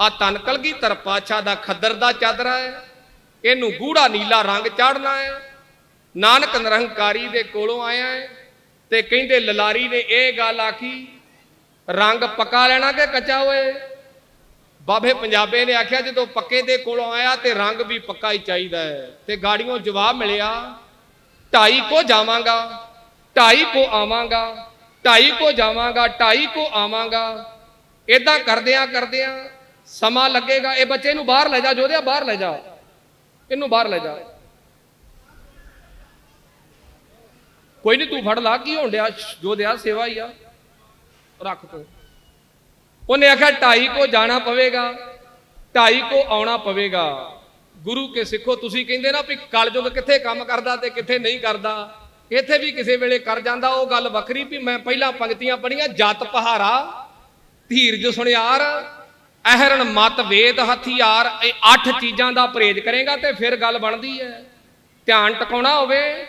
ਆ ਤਨ ਕਲਗੀ ਪਾਤਸ਼ਾਹ ਦਾ ਖੱਦਰ ਦਾ ਚਾਦਰਾ ਹੈ। ਇਹਨੂੰ ਗੂੜਾ ਨੀਲਾ ਰੰਗ ਚਾੜਨਾ ਹੈ। ਨਾਨਕ ਨਿਰੰਕਾਰੀ ਦੇ ਕੋਲੋਂ ਆਇਆ ਹੈ ਤੇ ਕਹਿੰਦੇ ਲਲਾਰੀ ਨੇ ਇਹ ਗੱਲ ਆਖੀ, ਰੰਗ ਪੱਕਾ ਲੈਣਾ ਕਿ ਕੱਚਾ ਓਏ? ਬਾਬੇ ਪੰਜਾਬੇ ਨੇ ਆਖਿਆ, ਜਦੋਂ ਪੱਕੇ ਦੇ ਕੋਲੋਂ ਆਇਆ ਤੇ ਰੰਗ ਵੀ ਪੱਕਾ ਹੀ ਚਾਹੀਦਾ ਹੈ। ਤੇ ਗਾੜੀਆਂ ਜਵਾਬ ਮਿਲਿਆ, ਢਾਈ ਕੋ ਜਾਵਾਂਗਾ, ਢਾਈ ਕੋ ਆਵਾਂਗਾ, ਢਾਈ ਕੋ ਜਾਵਾਂਗਾ, ਢਾਈ ਕੋ ਆਵਾਂਗਾ। ਇਦਾਂ ਕਰਦਿਆਂ ਕਰਦਿਆਂ ਸਮਾਂ ਲੱਗੇਗਾ, ਇਹ ਬੱਚੇ ਨੂੰ ਬਾਹਰ ਲੈ ਜਾ, ਜੋਧਿਆ ਬਾਹਰ ਲੈ ਜਾ। ਇਹਨੂੰ ਬਾਹਰ ਲੈ ਜਾ। ਕੋਈ ਨਹੀਂ ਤੂੰ ਫੜ ਲਾ, ਕੀ ਹੋਣ ਡਿਆ? ਜੋਧਿਆ, ਸੇਵਾ ਹੀ ਆ। ਰੱਖ ਤੂੰ। ਉਹਨੇ ਆਖਿਆ, ਢਾਈ ਕੋ ਜਾਣਾ ਪਵੇਗਾ, ਢਾਈ ਕੋ ਆਉਣਾ ਪਵੇਗਾ। ਗੁਰੂ ਕੇ ਸਿੱਖੋ, ਤੁਸੀਂ ਕਹਿੰਦੇ ਨਾ ਵੀ ਕਲਯੁਗ ਕਿੱਥੇ ਕੰਮ ਕਰਦਾ ਤੇ ਕਿੱਥੇ ਨਹੀਂ ਕਰਦਾ। ਇੱਥੇ ਵੀ ਕਿਸੇ ਵੇਲੇ ਕਰ ਜਾਂਦਾ, ਉਹ ਗੱਲ ਵੱਖਰੀ ਵੀ ਮੈਂ ਪਹਿਲਾਂ ਪੰਕਤੀਆਂ ਪੜੀਆਂ ਜਤ ਪਹਾਰਾ ਧੀਰਜ ਸੁਣਿਆਰ ਅਹਰਣ ਮਤ ਵੇਦ ਹਥਿਆਰ, ਇਹ ਅੱਠ ਚੀਜ਼ਾਂ ਦਾ ਪਰਹੇਜ ਕਰੇਗਾ ਤੇ ਫਿਰ ਗੱਲ ਬਣਦੀ ਹੈ। ਧਿਆਨ ਟਿਕਾਉਣਾ ਹੋਵੇ,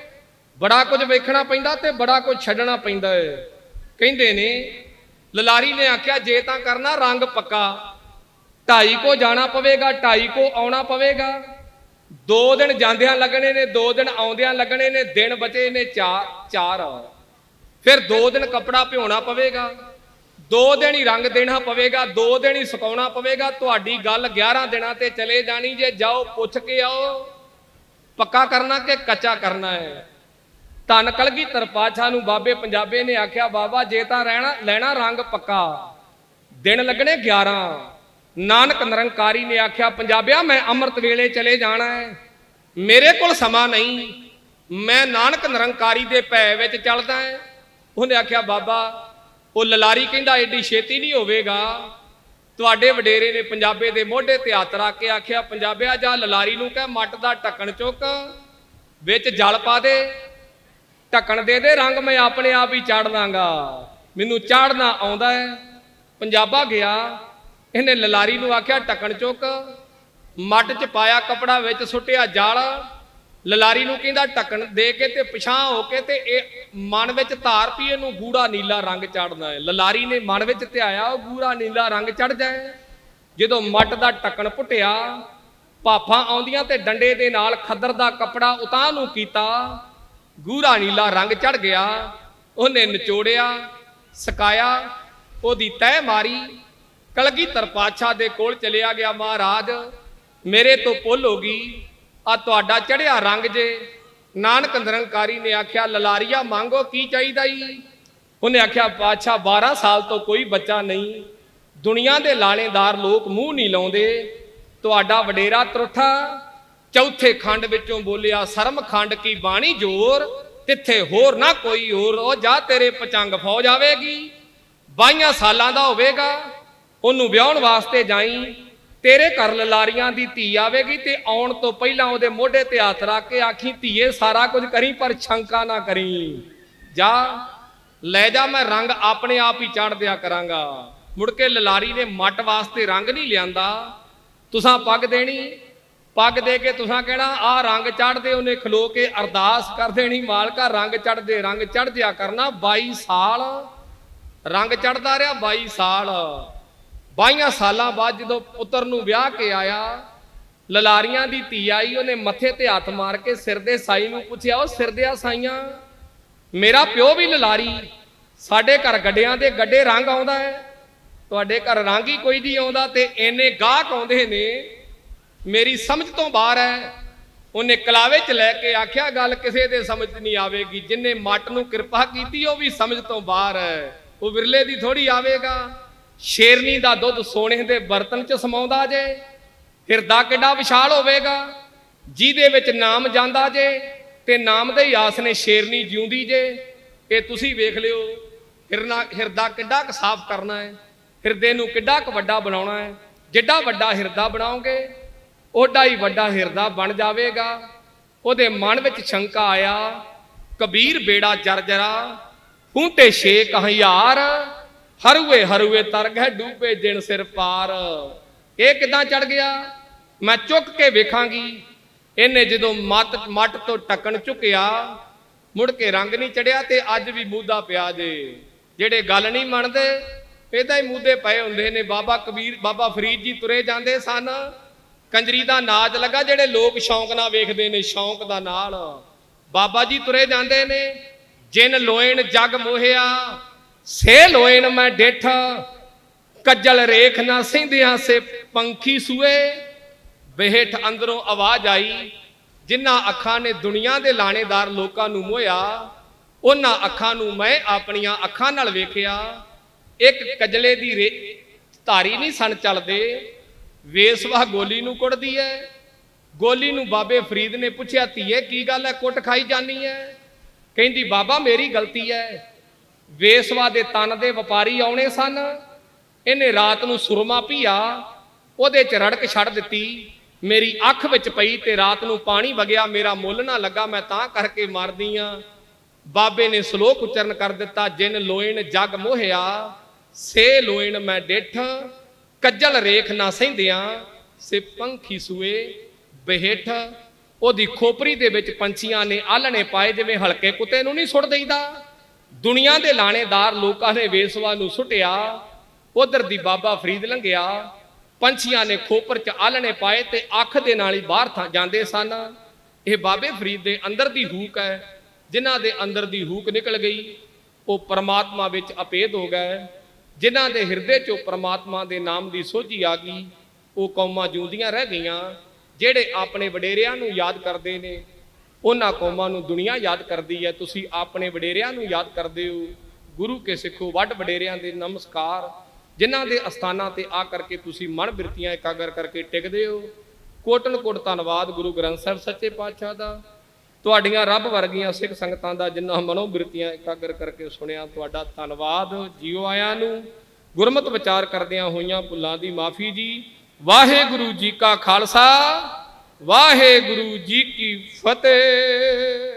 ਬੜਾ ਕੁਝ ਵੇਖਣਾ ਪੈਂਦਾ ਤੇ ਬੜਾ ਕੁਝ ਛੱਡਣਾ ਪੈਂਦਾ ਹੈ। ਕਹਿੰਦੇ ਨੇ, ਲਲਾਰੀ ਨੇ ਆਖਿਆ, ਜੇ ਤਾਂ ਕਰਨਾ ਰੰਗ ਪੱਕਾ, ਢਾਈ ਕੋ ਜਾਣਾ ਪਵੇਗਾ, ਢਾਈ ਕੋ ਆਉਣਾ ਪਵੇਗਾ। ਦੋ ਦਿਨ ਜਾਂਦਿਆਂ ਲੱਗਣੇ ਨੇ, ਦੋ ਦਿਨ ਆਉਂਦਿਆਂ ਲੱਗਣੇ ਨੇ, ਦਿਨ ਬਚੇ ਨੇ ਚਾਰ ਚਾਰ। ਫਿਰ ਦੋ ਦਿਨ ਕੱਪੜਾ ਭਿਉਣਾ ਪਵੇਗਾ। ਦੋ ਦਿਨ ਹੀ ਰੰਗ ਦੇਣਾ ਪਵੇਗਾ, ਦੋ ਦਿਨ ਹੀ ਸੁਕਾਉਣਾ ਪਵੇਗਾ। ਤੁਹਾਡੀ ਗੱਲ 11 ਦਿਨਾਂ ਤੇ ਚਲੇ ਜਾਣੀ, ਜੇ ਜਾਓ ਪੁੱਛ ਕੇ ਆਓ, ਪੱਕਾ ਕਰਨਾ ਕਿ ਕੱਚਾ ਕਰਨਾ ਹੈ? ਧੰਨ ਕਲਗੀ ਤਰਪਾਛਾ ਨੂੰ ਬਾਬੇ ਪੰਜਾਬੇ ਨੇ ਆਖਿਆ, ਬਾਬਾ ਜੇ ਤਾਂ ਰਹਿਣਾ, ਲੈਣਾ ਰੰਗ ਪੱਕਾ, ਦਿਨ ਲੱਗਣੇ 11 ਨਾਨਕ ਨਿਰੰਕਾਰੀ ਨੇ ਆਖਿਆ, ਪੰਜਾਬਿਆ, ਮੈਂ ਅੰਮ੍ਰਿਤ ਵੇਲੇ ਚਲੇ ਜਾਣਾ ਹੈ। ਮੇਰੇ ਕੋਲ ਸਮਾਂ ਨਹੀਂ, ਮੈਂ ਨਾਨਕ ਨਿਰੰਕਾਰੀ ਦੇ ਭੈ ਵਿੱਚ ਚੱਲਦਾ ਹਾਂ। ਉਹਨੇ ਆਖਿਆ, ਬਾਬਾ ਉਹ ਲਲਾਰੀ ਕਹਿੰਦਾ, ਐਡੀ ਛੇਤੀ ਨਹੀਂ ਹੋਵੇਗਾ। ਤੁਹਾਡੇ ਵਡੇਰੇ ਨੇ ਪੰਜਾਬੇ ਦੇ ਮੋਢੇ ਤੇ ਹੱਥ ਰੱਖ ਕੇ ਆਖਿਆ, ਪੰਜਾਬਿਆ, ਜਾ ਲਲਾਰੀ ਨੂੰ ਕਹਿ, ਮੱਟ ਦਾ ਢੱਕਣ ਚੁੱਕ, ਵਿੱਚ ਜਲ ਪਾ ਦੇ, ਢੱਕਣ ਦੇ ਦੇ, ਰੰਗ ਮੈਂ ਆਪਣੇ ਆਪ ਹੀ ਚਾੜ ਲਾਂਗਾ। ਮੈਨੂੰ ਚਾੜਨਾ ਆਉਂਦਾ ਹੈ। ਪੰਜਾਬਾ ਗਿਆ, ਇਹਨੇ ਲਲਾਰੀ ਨੂੰ ਆਖਿਆ, ਢੱਕਣ ਚੁੱਕ। ਮੱਟ ਚ ਪਾਇਆ ਕਪੜਾ ਵਿੱਚ ਸੁੱਟਿਆ ਜਾਲ। ਲਲਾਰੀ ਨੂੰ ਕਹਿੰਦਾ ਢੱਕਣ ਦੇ ਕੇ ਤੇ ਪਿਛਾਂ ਹੋ ਕੇ ਤੇ ਇਹ ਮਨ ਵਿੱਚ ਧਾਰ ਪੀ ਇਹਨੂੰ ਗੂੜਾ ਨੀਲਾ ਰੰਗ ਚੜਨਾ ਹੈ। ਲਲਾਰੀ ਨੇ ਮਨ ਵਿੱਚ ਧਿਆਇਆ, ਉਹ ਗੂੜਾ ਨੀਲਾ ਰੰਗ ਚੜ ਜਾਏ। ਜਦੋਂ ਮੱਟ ਦਾ ਢੱਕਣ ਪੁੱਟਿਆ, ਭਾਫਾਂ ਆਉਂਦੀਆਂ ਤੇ ਡੰਡੇ ਦੇ ਨਾਲ ਖੱਦਰ ਦਾ ਕੱਪੜਾ ਉਤਾਂ ਨੂੰ ਕੀਤਾ, ਗੂੜਾ ਨੀਲਾ ਰੰਗ ਚੜ ਗਿਆ। ਉਹਨੇ ਨਿਚੋੜਿਆ, ਸਕਾਇਆ, ਉਹਦੀ ਤਹਿ ਮਾਰੀ। ਕਲਗੀ ਪਾਤਸ਼ਾਹ ਦੇ ਕੋਲ ਚਲਿਆ ਗਿਆ ਮਹਾਰਾਜ, ਮੇਰੇ ਤੋਂ ਭੁੱਲ ਹੋ ਗਈ ਆ ਤੁਹਾਡਾ ਚੜਿਆ ਰੰਗ ਜੇ। ਨਾਨਕ ਨਿਰੰਕਾਰੀ ਨੇ ਆਖਿਆ, ਲਲਾਰੀਆ, ਮੰਗੋ, ਕੀ ਚਾਹੀਦਾ ਈ? ਉਹਨੇ ਆਖਿਆ ਪਾਤਸ਼ਾਹ 12 ਸਾਲ ਤੋਂ ਕੋਈ ਬੱਚਾ ਨਹੀਂ। ਦੁਨੀਆ ਦੇ ਲਾਣੇਦਾਰ ਲੋਕ ਮੂੰਹ ਨਹੀਂ ਲਾਉਂਦੇ। ਤੁਹਾਡਾ ਵਡੇਰਾ ਤਰੁੱਠਾ, ਚੌਥੇ ਖੰਡ ਵਿੱਚੋਂ ਬੋਲਿਆ, ਸਰਮ ਖੰਡ ਕੀ ਬਾਣੀ ਜੋਰ? ਤਿੱਥੇ ਹੋਰ ਨਾ ਕੋਈ ਹੋਰ। ਉਹ ਜਾ ਤੇਰੇ ਪਚੰਗ ਫੌਜ ਆਵੇਗੀ। ਬਾਈਆਂ ਸਾਲਾਂ ਦਾ ਹੋਵੇਗਾ। ਉਹਨੂੰ ਵਿਆਹਣ ਵਾਸਤੇ ਜਾਈ। ਤੇਰੇ ਘਰ ਲਲਾਰੀਆਂ ਦੀ ਧੀ ਆਵੇਗੀ ਤੇ ਆਉਣ ਤੋਂ ਪਹਿਲਾਂ ਉਹਦੇ ਮੋਢੇ ਤੇ ਹੱਥ ਰੱਖ ਕੇ ਆਖੀ, ਧੀਏ, ਸਾਰਾ ਕੁਝ ਕਰੀ, ਪਰ ਸ਼ੰਕਾ ਨਾ ਕਰੀ। ਜਾ, ਲੈ ਜਾ, ਮੈਂ ਰੰਗ ਆਪਣੇ ਆਪ ਹੀ ਚੜ ਦਿਆ ਕਰਾਂਗਾ। ਮੁੜ ਕੇ ਲਲਾਰੀ ਨੇ ਮੱਟ ਵਾਸਤੇ ਰੰਗ ਨਹੀਂ ਲਿਆਂਦਾ। ਤੁਸਾਂ ਪੱਗ ਦੇਣੀ? ਪੱਗ ਦੇ ਕੇ ਤੁਸਾਂ ਕਹਿਣਾ, ਆ ਰੰਗ ਚੜਦੇ ਉਹਨੇ ਖਲੋ ਕੇ ਅਰਦਾਸ ਕਰ ਦੇਣੀ, ਮਾਲਕਾ, ਰੰਗ ਚੜਦੇ ਰੰਗ ਚੜ ਜਿਆ ਕਰਨਾ। 22 ਸਾਲ ਰੰਗ ਚੜਦਾ ਰਿਹਾ 22 ਸਾਲ। 22 ਸਾਲਾਂ ਬਾਅਦ ਜਦੋਂ ਪੁੱਤਰ ਨੂੰ ਵਿਆਹ ਕੇ ਆਇਆ, ਲਲਾਰੀਆਂ ਦੀ ਧੀ ਆਈ, ਉਹਨੇ ਮੱਥੇ ਤੇ ਹੱਥ ਮਾਰ ਕੇ ਸਿਰ ਦੇ ਸਾਈ ਨੂੰ ਪੁੱਛਿਆ, ਉਹ ਸਿਰ ਦੇ ਸਾਈਆਂ, ਮੇਰਾ ਪਿਓ ਵੀ ਲਲਾਰੀ, ਸਾਡੇ ਘਰ ਗੱਡਿਆਂ ਦੇ ਗੱਡੇ ਰੰਗ ਆਉਂਦਾ ਹੈ, ਤੁਹਾਡੇ ਘਰ ਰੰਗ ਹੀ ਕੋਈ ਨਹੀਂ ਆਉਂਦਾ ਤੇ ਇੰਨੇ ਗਾਹਕ ਆਉਂਦੇ ਨੇ, ਮੇਰੀ ਸਮਝ ਤੋਂ ਬਾਹਰ ਹੈ। ਉਹਨੇ ਕਲਾਵੇ 'ਚ ਲੈ ਕੇ ਆਖਿਆ, ਗੱਲ ਕਿਸੇ ਦੇ ਸਮਝ ਨਹੀਂ ਆਵੇਗੀ, ਜਿਨੇ ਮੱਟ ਨੂੰ ਕਿਰਪਾ ਕੀਤੀ, ਉਹ ਵੀ ਸਮਝ ਤੋਂ ਬਾਹਰ ਹੈ, ਉਹ ਵਿਰਲੇ ਦੀ ਥੋੜੀ ਆਵੇਗਾ। ਸ਼ੇਰਨੀ ਦਾ ਦੁੱਧ ਸੋਨੇ ਦੇ ਬਰਤਨ 'ਚ ਸਮਾਉਂਦਾ ਜੇ ਹਿਰਦਾ ਕਿੱਡਾ ਵਿਸ਼ਾਲ ਹੋਵੇਗਾ? ਜਿਹਦੇ ਵਿੱਚ ਨਾਮ ਜਾਂਦਾ ਜੇ, ਤੇ ਨਾਮ ਦੇ ਹੀ ਆਸ ਨੇ ਸ਼ੇਰਨੀ ਜਿਉਂਦੀ ਜੇ। ਇਹ ਤੁਸੀਂ ਵੇਖ ਲਿਓ ਹਿਰਨਾ ਹਿਰਦਾ ਕਿੱਡਾ ਕੁ ਸਾਫ਼ ਕਰਨਾ ਹੈ ਹਿਰਦੇ ਨੂੰ ਕਿੱਡਾ ਕੁ ਵੱਡਾ ਬਣਾਉਣਾ ਹੈ। ਜਿੱਡਾ ਵੱਡਾ ਹਿਰਦਾ ਬਣਾਓਗੇ ਓਡਾ ਹੀ ਵੱਡਾ ਹਿਰਦਾ ਬਣ ਜਾਵੇਗਾ। ਉਹਦੇ ਮਨ ਵਿੱਚ ਸ਼ੰਕਾ ਆਇਆ, ਕਬੀਰ ਬੇੜਾ ਜਰਜਰਾ, ਫੂੰਟੇ ਛੇਕ ਹਜ਼ਾਰ ਹਰੂਏ ਹਰੂਏ ਤਰ ਗਏ ਡੂਬੇ ਜਿਣ ਸਿਰ ਪਾਰ। ਇਹ ਕਿਦਾਂ ਚੜ ਗਿਆ? ਮੈਂ ਚੁੱਕ ਕੇ ਵੇਖਾਂਗੀ। ਇਹਨੇ ਜਦੋਂ ਮੱਤ, ਮੱਟ ਤੋਂ ਟੱਕਣ ਚੁੱਕਿਆ, ਮੁੜ ਕੇ ਰੰਗ ਨਹੀਂ ਚੜਿਆ ਤੇ ਅੱਜ ਵੀ ਮੂਦਾ ਪਿਆ ਜੇ। ਜਿਹੜੇ ਗੱਲ ਨਹੀਂ ਮੰਨਦੇ, ਇਹਦਾ ਹੀ ਮੂਦੇ ਪਏ ਹੁੰਦੇ ਨੇ। ਬਾਬਾ ਕਬੀਰ, ਬਾਬਾ ਫਰੀਦ ਜੀ ਤੁਰੇ ਜਾਂਦੇ ਸਨ। ਕੰਜਰੀ ਦਾ ਨਾਚ ਲੱਗਾ, ਜਿਹੜੇ ਲੋਕ ਸ਼ੌਂਕ ਨਾਲ ਵੇਖਦੇ ਨੇ, ਸ਼ੌਂਕ ਦਾ ਨਾਲ। ਬਾਬਾ ਜੀ ਤੁਰੇ ਜਾਂਦੇ ਨੇ। ਜਿਨ ਲੋਇਣ ਜਗ ਮੋਹਿਆ ਸੇ ਲੋਇਣ ਮੈਂ ਡੇਠ, ਕੱਜਲ ਰੇਖ ਨਾ ਸਿੰਧਿਆਂ ਸੇ ਪੰਖੀ ਸੂਏ। ਬਹਿਠ ਅੰਦਰੋਂ ਆਵਾਜ਼ ਆਈ, ਜਿਨ੍ਹਾਂ ਅੱਖਾਂ ਨੇ ਦੁਨੀਆ ਦੇ ਲਾਣੇਦਾਰ ਲੋਕਾਂ ਨੂੰ ਮੋਇਆ ਉਹਨਾਂ ਅੱਖਾਂ ਨੂੰ ਮੈਂ ਆਪਣੀਆਂ ਅੱਖਾਂ ਨਾਲ ਵੇਖਿਆ। ਇੱਕ ਕਜਲੇ ਦੀ ਰੇ, ਧਾਰੀ ਨਹੀਂ ਸਨ ਚੱਲਦੇ ਵੇਸਵਾ ਗੋਲੀ ਨੂੰ ਕੁੱਟਦੀ ਐ। ਗੋਲੀ ਨੂੰ ਬਾਬੇ ਫਰੀਦ ਨੇ ਪੁੱਛਿਆ, ਧੀਏ, ਕੀ ਗੱਲ ਐ? ਕੁੱਟ ਖਾਈ ਜਾਨੀ ਐ? ਕਹਿੰਦੀ, ਬਾਬਾ, ਮੇਰੀ ਗਲਤੀ ਐ। ਵੇਸਵਾ ਦੇ ਤਨ ਦੇ ਵਪਾਰੀ ਆਉਣੇ ਸਨ। ਇਹਨੇ ਰਾਤ ਨੂੰ ਸੁਰਮਾ ਪੀਆ, ਉਹਦੇ ਚ ਰੜਕ ਛੱਡ ਦਿੱਤੀ। ਮੇਰੀ ਅੱਖ ਵਿੱਚ ਪਈ ਤੇ ਰਾਤ ਨੂੰ ਪਾਣੀ ਵਗਿਆ, ਮੇਰਾ ਮੁੱਲ ਨਾ ਲੱਗਾ, ਮੈਂ ਤਾਂ ਕਰਕੇ ਮਰਦੀ ਆ। ਬਾਬੇ ਨੇ ਸ਼ਲੋਕ ਉਚਰਨ ਕਰ ਦਿੱਤਾ, ਜਿਨ ਲੋਇਣ ਜਗ ਮੋਹਿਆ, ਸੇ ਲੋਇਣ ਮੈਂ ਡਿੱਠ, ਕੱਜਲ ਰੇਖ ਨਾ ਸਹਿੰਦਿਆਂ, ਸੇ ਪੰਖੀ ਸੂਏ ਬਹਿਠ। ਉਹਦੀ ਖੋਪਰੀ ਦੇ ਵਿੱਚ ਪੰਛੀਆਂ ਨੇ ਆਲਣੇ ਪਾਏ, ਜਿਵੇਂ ਹਲਕੇ ਕੁੱਤੇ ਨੂੰ ਨਹੀਂ ਸੁੱਟ ਦੇਈਦਾ। ਦੁਨੀਆ ਦੇ ਲਾਣੇਦਾਰ ਲੋਕਾਂ ਨੇ ਵੇਸਵਾ ਨੂੰ ਸੁੱਟਿਆ, ਉਧਰ ਦੀ ਬਾਬਾ ਫਰੀਦ ਲੰਘਿਆ, ਪੰਛੀਆਂ ਨੇ ਖੋਪਰ 'ਚ ਆਲਣੇ ਪਾਏ ਤੇ ਅੱਖ ਦੇ ਨਾਲ ਹੀ ਬਾਹਰ ਥਾਂ ਜਾਂਦੇ ਸਨ। ਇਹ ਬਾਬੇ ਫਰੀਦ ਦੇ ਅੰਦਰ ਦੀ ਹੂਕ ਹੈ, ਜਿਨ੍ਹਾਂ ਦੇ ਅੰਦਰ ਦੀ ਹੂਕ ਨਿਕਲ ਗਈ, ਉਹ ਪਰਮਾਤਮਾ ਵਿੱਚ ਅਪੇਦ ਹੋ ਗਏ। ਜਿਨ੍ਹਾਂ ਦੇ ਹਿਰਦੇ 'ਚੋਂ ਪਰਮਾਤਮਾ ਦੇ ਨਾਮ ਦੀ ਸੋਝੀ ਆ ਗਈ, ਉਹ ਕੌਮਾਂ ਜਿਉਂਦੀਆਂ ਰਹਿ ਗਈਆਂ, ਜਿਹੜੇ ਆਪਣੇ ਵਡੇਰਿਆਂ ਨੂੰ ਯਾਦ ਕਰਦੇ ਨੇ। ਉਹਨਾਂ ਕੌਮਾਂ ਨੂੰ ਦੁਨੀਆ ਯਾਦ ਕਰਦੀ ਹੈ। ਤੁਸੀਂ ਆਪਣੇ ਵਡੇਰਿਆਂ ਨੂੰ ਯਾਦ ਕਰਦੇ ਹੋ। ਗੁਰੂ ਕੇ ਸਿੱਖੋ, ਵੱਡ ਵਡੇਰਿਆਂ ਦੇ ਨਮਸਕਾਰ। ਜਿਨ੍ਹਾਂ ਦੇ ਅਸਥਾਨਾਂ ਤੇ ਆ ਕਰਕੇ ਤੁਸੀਂ ਮਨ ਬਿਰਤੀਆਂ ਇਕਾਗਰ ਕਰਕੇ ਟਿਕਦੇ ਹੋ। ਕੋਟਨ ਕੋਟ ਧੰਨਵਾਦ ਗੁਰੂ ਗ੍ਰੰਥ ਸਾਹਿਬ ਸੱਚੇ ਪਾਤਸ਼ਾਹ ਦਾ। ਤੁਹਾਡੀਆਂ ਰੱਬ ਵਰਗੀਆਂ ਸਿੱਖ ਸੰਗਤਾਂ ਦਾ ਜਿਨ੍ਹਾਂ ਮਨੋ ਬਿਰਤੀਆਂ ਇਕਾਗਰ ਕਰਕੇ ਸੁਣਿਆ, ਤੁਹਾਡਾ ਧੰਨਵਾਦ। ਜੀਓ ਆਇਆਂ ਨੂੰ। ਗੁਰਮਤ ਵਿਚਾਰ ਕਰਦਿਆਂ ਹੋਈਆਂ ਭੁੱਲਾਂ ਦੀ ਮਾਫੀ ਜੀ। ਵਾਹਿਗੁਰੂ ਜੀ ਕਾ ਖਾਲਸਾ। ਵਾਹਿਗੁਰੂ ਜੀ ਕੀ ਫਤਿਹ।